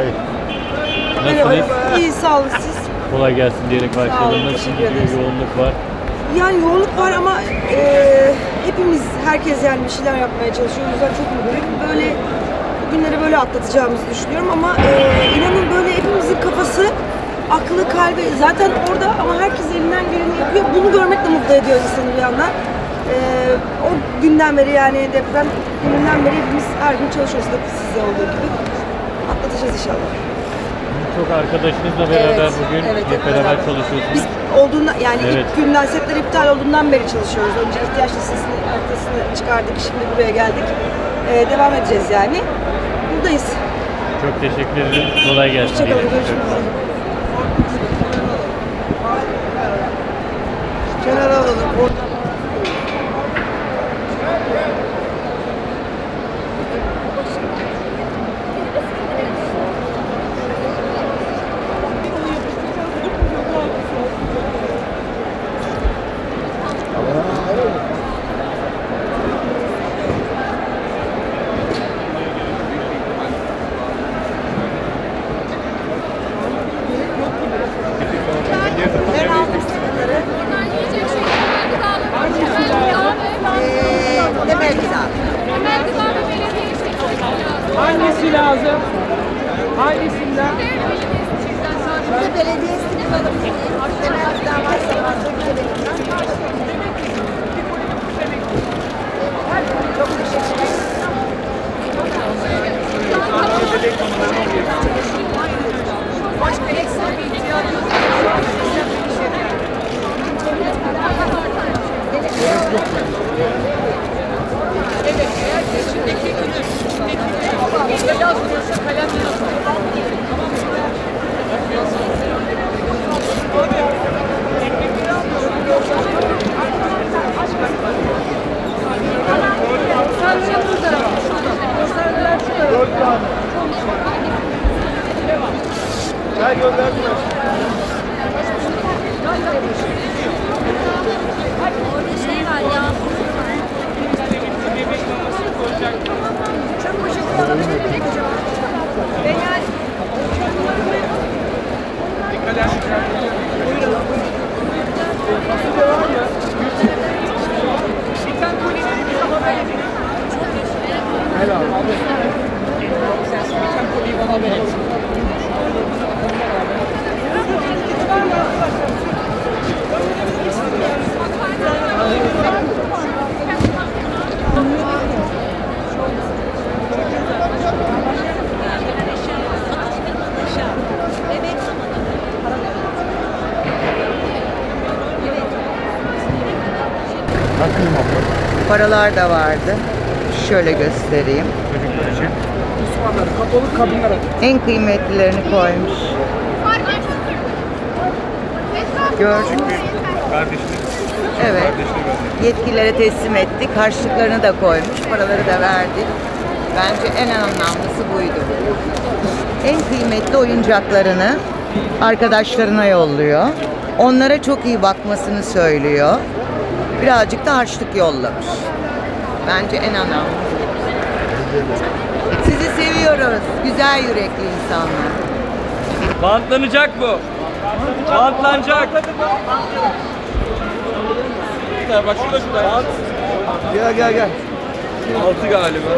Kayıt. Nasılsınız? İyi sağ olun siz. Kolay gelsin diyerek başlayalım. Nasıl gidiyor? Yoğunluk var. Yani yoğunluk var ama e, hepimiz, herkes yani bir şeyler yapmaya çalışıyor. O yüzden çok mutluyum. Böyle günleri böyle atlatacağımızı düşünüyorum ama e, inanın böyle hepimizin kafası, aklı, kalbi zaten orada ama herkes elinden geleni yapıyor. Bunu görmek de mutlu ediyor insanı bir yandan. E, o günden beri yani deprem gününden beri hepimiz her gün çalışıyoruz. Tıpkı sizde olduğu gibi. İnşallah. Çok arkadaşınızla beraber Evet, bugün evet, hep beraber beraber. çalışıyorsunuz. Biz olduğunda yani Evet. ilk günden setler iptal olduğundan beri çalışıyoruz. Önce ihtiyaç listesini haritasını çıkardık, şimdi buraya geldik. Ee, devam edeceğiz yani. Buradayız. Çok teşekkür ederim. Kolay gelsin. Hoşçakalın, görüşmek üzere. Kenara alalım. Hangisi lazım? Hangisinden? Belediyesini alalım. Temel gıda varsa varsa bir de belediye. Çok teşekkür ederim. Başka ekstra bir ihtiyacınız Evet, eğer içindeki ürün, içindeki burada yazmıyorsa kalemle yazın. Sadece burada var. Gösterdiler şurada. Çay gönderdiler. Orada şey var ya. Çok poşeti alabilir Bakayım abla. Paralar da vardı. Şöyle göstereyim. Çocuklar için. Kapalı kabinler En kıymetlilerini koymuş. Gördünüz mü? Kardeşlik. Evet. Kardeşlik. Yetkililere teslim ettik. Harçlıklarını da koymuş. Paraları da verdik. Bence en anlamlısı buydu. En kıymetli oyuncaklarını arkadaşlarına yolluyor. Onlara çok iyi bakmasını söylüyor. Birazcık da harçlık yollamış. Bence en anlamlısı. Sizi seviyoruz. Güzel yürekli insanlar. Bantlanacak bu. Bantlanacak. Bak şurada şurada. Gel gel gel. Altı galiba.